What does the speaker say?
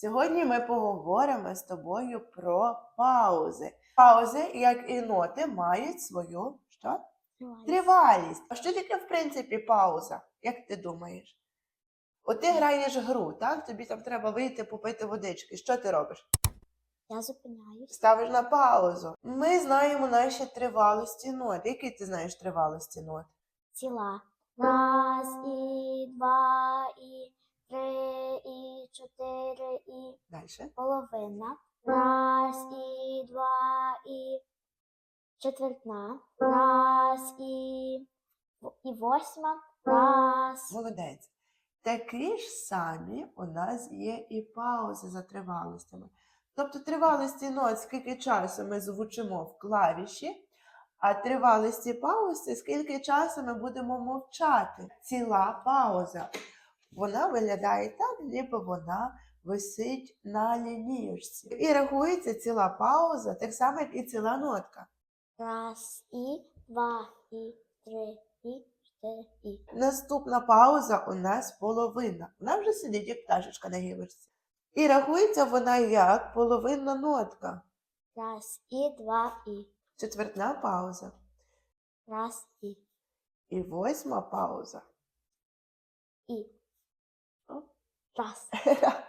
Сьогодні ми поговоримо з тобою про паузи. Паузи, як і ноти, мають свою що? тривалість. А що таке, в принципі, пауза? Як ти думаєш? От ти граєш гру, так? Тобі там треба вийти попити водички. Що ти робиш? Я зупиняюсь. Ставиш на паузу. Ми знаємо наші тривалості нот. Які ти знаєш тривалості нот? Ціла. І половина. Раз, і два, і четвертна. Раз, і, і восьма. Раз. Молодець. Такі ж самі у нас є і паузи за тривалостями. Тобто тривалості нот, скільки часу ми звучимо в клавіші, а тривалості пауз це скільки часу ми будемо мовчати. Ціла пауза. Вона виглядає так, ніби вона висить на лінійочці. І рахується ціла пауза, так само, як і ціла нотка. Раз, і два, і три, і чотири, і. Наступна пауза у нас половина. Вона вже сидить як пташечка на гілочці. І рахується вона як половинна нотка. Раз, і два, і. Четвертна пауза. Раз, і. І восьма пауза. І. О. Раз.